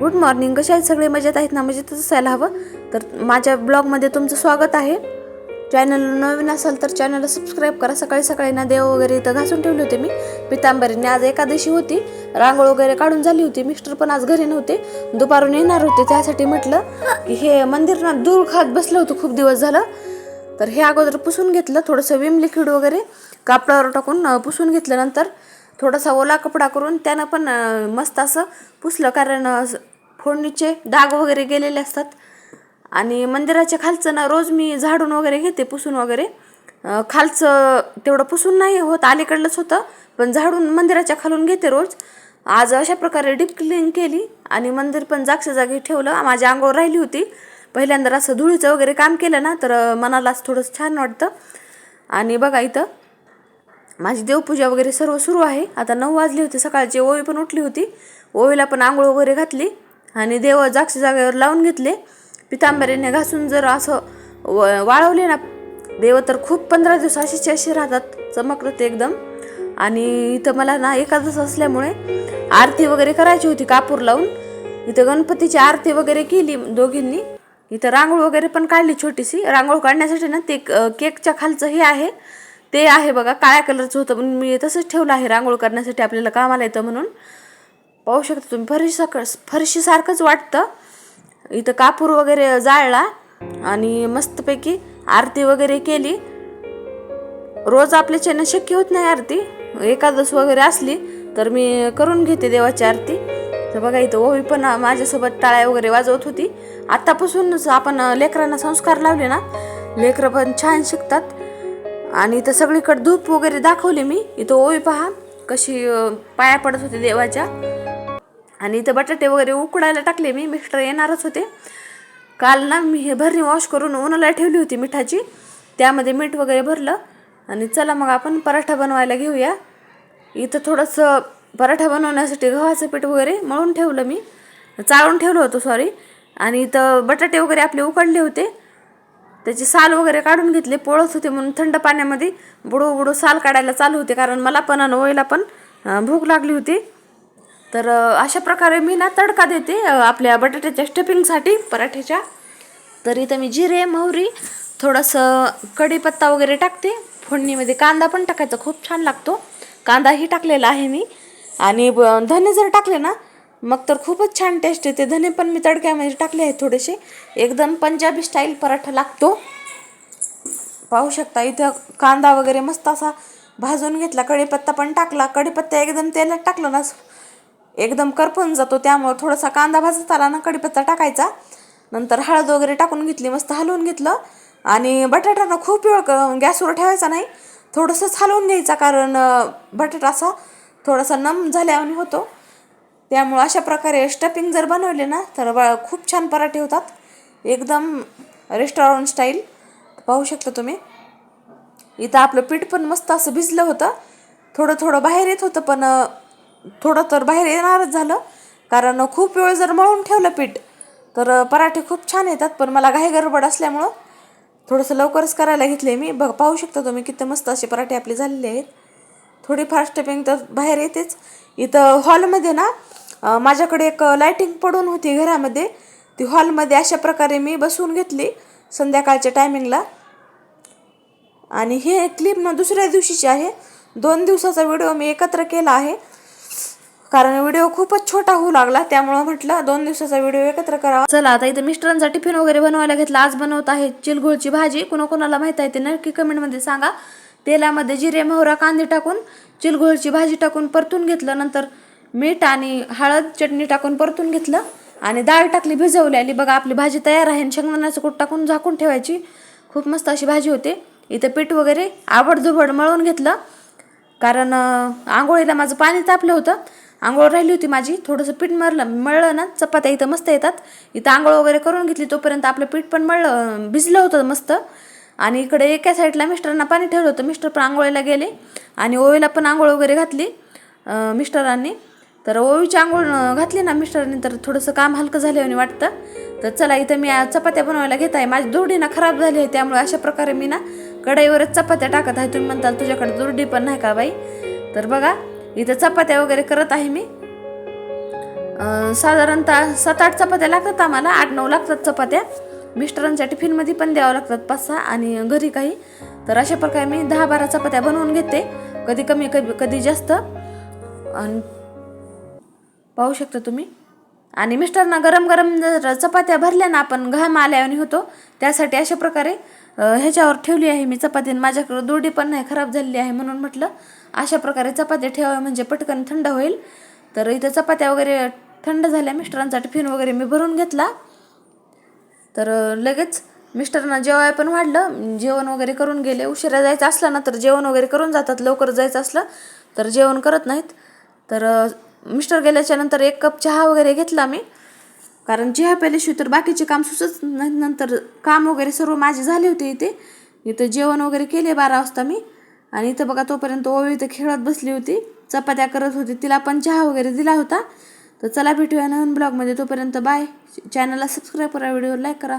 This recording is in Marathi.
गुड मॉर्निंग कशा आहेत सगळे? मजेत आहेत ना? मजेतच असायला हवं? तर माझ्या ब्लॉगमध्ये तुमचं स्वागत आहे. चॅनल नवीन असाल तर चॅनलला सबस्क्राईब करा. सकाळी सकाळी ना देव वगैरे इथं घासून ठेवले होते मी. पितांबरीने आज एकादशी होती. रांगोळ वगैरे काढून झाली होती. मिस्टर पण आज घरी नव्हते. दुपारून येणार होते. त्यासाठी म्हटलं की हे मंदिर ना दूर खात बसलं होतं. खूप दिवस झालं. तर हे अगोदर पुसून घेतलं. थोडंसं विम लिक्विड वगैरे कापडावर टाकून पुसून घेतलं नंतर थोडासा ओला कपडा करून त्यानं पण मस्त असं पुसलं. कारण फोडणीचे डाग वगैरे गेलेले असतात. आणि मंदिराच्या खालचं ना रोज मी झाडून वगैरे घेते पुसून वगैरे. खालचं तेवढं पुसून नाही होत अलीकडलंच होतं. पण झाडून मंदिराच्या खालून घेते रोज. आज अशा प्रकारे डीप क्लीन केली आणि मंदिर पण जागच्या जागी ठेवलं. माझ्या अंगावर राहिली होती. पहिल्यांदा असं धुळीचं वगैरे काम केलं ना तर मनालाच थोडंसं छान वाटतं. आणि बघा इथं माझी देवपूजा वगैरे सर्व सुरू आहे. आता नऊ वाजले होते सकाळची ओवी पण उठली होती. ओवीला पण आंघोळ वगैरे घातली आणि देव जागच्या जागेवर लावून घेतले. पितांबरीने घासून जर असं व वाळवले ना देव तर खूप पंधरा दिवस असेच असे राहतात चमकतात एकदम. आणि इथं मला ना एकादश असल्यामुळे आरती वगैरे करायची होती कापूर लावून. इथं गणपतीची आरती वगैरे केली दोघींनी. इथं रांगोळ वगैरे पण काढली छोटीशी. रांगोळ काढण्यासाठी ना ते केकच्या खालचं हे आहे. ते आहे बघा काळ्या कलरचं होतं पण मी तसंच ठेवलं आहे रांगोळ करण्यासाठी आपल्याला कामाला येतं म्हणून. पाहू शकता तुम्ही फरशी फरशीसारखंच वाटतं. इथं कापूर वगैरे जाळला आणि मस्तपैकी आरती वगैरे केली. रोज आपल्याच्यानं शक्य होत नाही आरती. एकादश वगैरे असली तर मी करून घेते देवाची आरती. तर बघा इथं ओवी पण माझ्यासोबत टाळ्या वगैरे वाजवत होती. आत्तापासूनच आपण लेकरांना संस्कार लावले ना लेकरं पण छान शिकतात. आणि इथं सगळीकडे धूप वगैरे दाखवली मी. इथं ओळी पहा कशी पाया पडत होते देवाच्या. आणि इथं बटाटे वगैरे उकडायला टाकले मी मिस्टर येणारच होते. काल ना मी हे भरणी वॉश करून उन्हाला ठेवली होती मिठाची. त्यामध्ये मीठ वगैरे भरलं. आणि चला मग आपण पराठा बनवायला घेऊया. इथं थोडंसं पराठा बनवण्यासाठी गव्हाचं पीठ वगैरे मळून ठेवलं मी. चाळून ठेवलं होतं सॉरी आणि इथं बटाटे वगैरे आपले उकडले होते. त्याची साल वगैरे काढून घेतले पोळत होते म्हणून थंड पाण्यामध्ये बुडू बुडू साल काढायला चालू होते कारण मला पण आणि ओईला पण भूक लागली होती. तर अशा प्रकारे मी ना तडका देते आपल्या बटाट्याच्या स्टफिंगसाठी पराठ्याच्या. तर इथं मी जिरे मोहरी थोडंसं कढीपत्ता वगैरे टाकते. फोडणीमध्ये कांदा पण टाकायचा खूप छान लागतो. कांदाही टाकलेला आहे मी. आणि ब- धने जर टाकले ना मग तर खूपच छान टेस्ट येते. धने पण मी तडक्यामध्ये टाकले आहेत थोडेसे. एकदम पंजाबी स्टाईल पराठा लागतो. पाहू शकता इथं कांदा वगैरे मस्त असा भाजून घेतला कढीपत्ता पण टाकला. कढीपत्ता एकदम तेलात टाकलं ना एकदम करपून जातो. त्यामुळं थोडासा कांदा भाजत आला ना कढीपत्ता टाकायचा. नंतर हळद वगैरे टाकून घेतली मस्त हलवून घेतलं. आणि बटाटा खूप वेळ गॅसवर ठेवायचा नाही. थोडंसंच हलवून घ्यायचा कारण बटाटा असा थोडासा नम झाल्याने होतो. त्यामुळं अशा प्रकारे स्टफिंग जर बनवले ना तर बा खूप छान पराठे होतात. एकदम रेस्टॉरंट स्टाईल पाहू शकता तुम्ही. इथं आपलं पीठ पण मस्त असं भिजलं होतं. थोडं थोडं बाहेर येत होतं पण थोडं तर बाहेर येणारच झालं. कारण खूप वेळ जर मळून ठेवलं पीठ तर पराठे खूप छान येतात. पण मला घाई गडबड असल्यामुळं थोडंसं लवकरच करायला घेतले मी. बघ पाहू शकता तुम्ही किती मस्त असे पराठे आपले झालेले आहेत. थोडीफार स्टेपिंग तर बाहेर येतेच. इथं हॉलमध्ये ना माझ्याकडे एक लाईटिंग पडून होती घरामध्ये. ती हॉलमध्ये अशा प्रकारे मी बसवून घेतली संध्याकाळच्या टायमिंगला आणि हे क्लिप ना दुसऱ्या दिवशीची आहे. दोन दिवसाचा व्हिडिओ मी एकत्र केला आहे. कारण व्हिडिओ खूपच छोटा होऊ लागला त्यामुळं म्हटलं दोन दिवसाचा व्हिडिओ एकत्र करावा. चला आता इथं मिस्टरांचा टिफिन वगैरे बनवायला घेतला. आज बनवत आहे चिलगुळची भाजी. कोणाकोणाला माहीत आहे ते नक्की कमेंटमध्ये सांगा. तेलामध्ये जिरे मोहरा कांदे टाकून चिलगुळची भाजी टाकून परतून घेतलं. नंतर मीठ आणि हळद चटणी टाकून परतून घेतलं. आणि डाळ टाकली भिजवली. आली बघा आपली भाजी तयार आहे. आणि शेंगदाण्याचं कूट टाकून झाकून ठेवायची. खूप मस्त अशी भाजी होते. इथं पीठ वगैरे आबडधुबड मळून घेतलं. कारण आंघोळीला माझं पाणी तापलं होतं. आंघोळ राहिली होती माझी. थोडंसं पीठ मरलं मळलं ना चपात्या इथं मस्त येतात. इथं आंघोळ वगैरे करून घेतली. तोपर्यंत आपलं पीठ पण मळलं भिजलं होतं मस्त. आणि इकडे एका साईडला मिस्टरांना पाणी ठेवलं होतं. मिस्टर पण आंघोळीला गेले आणि ओवीला पण आंघोळ वगैरे घातली मिस्टरांनी. तर ओवीची आंघोळ घातली ना मिस्टरांनी तर थोडंसं काम हलकं झाल्याने वाटतं. तर चला इथं मी चपात्या बनवायला घेत आहे. माझी दुर्डी ना खराब झाली आहे त्यामुळे अशा प्रकारे मी ना कढईवरच चपात्या टाकत आहे. तुम्ही म्हणताल तुझ्याकडे दुर्डी पण नाही का बाई? तर बघा इथं चपात्या वगैरे करत आहे मी. साधारणतः सात आठ चपात्या लागतात आम्हाला आठ नऊ लागतात चपात्या. मिस्टरांच्या टिफिनमध्ये पण द्यावं लागतात पाच सहा आणि घरी काही. तर अशा प्रकारे मी दहा बारा चपात्या बनवून घेते. कधी कमी कधी कधी जास्त. आणि पाहू शकता तुम्ही. आणि मिस्टरना गरम गरम जर चपात्या भरल्या ना आपण घाम आल्याने होतो. त्यासाठी अशा प्रकारे ह्याच्यावर ठेवली आहे मी चपाती. माझ्याकडं दोडी पण नाही खराब झालेली आहे म्हणून म्हटलं. अशा प्रकारे चपात्या ठेवाव्या म्हणजे पटकन थंड होईल. तर इथं चपात्या वगैरे थंड झाल्या मिस्टरांचा टिफिन वगैरे मी भरून घेतला. तर लगेच मिस्टरांना जेवाय पण वाढलं. जेवण वगैरे करून गेले. उशिरा जायचं असलं ना तर जेवण वगैरे करून जातात. लवकर जायचं असलं तर जेवण करत नाहीत. तर मिस्टर गेल्याच्यानंतर एक कप चहा वगैरे घेतला मी. कारण चहा प्यायल्याशिवाय तर बाकीचे काम सुचत नाही. नंतर काम वगैरे सर्व माझे झाले होते इथे. इथं जेवण वगैरे केले बारा वाजता मी. आणि इथं बघा तोपर्यंत ओवी इथं खेळत बसली होती. चपात्या करत होती. तिला पण चहा वगैरे दिला होता. तर चला भेटूया नवीन ब्लॉगमध्ये. तोपर्यंत बाय. चॅनलला सबस्क्राईब करा व्हिडिओ लाईक करा.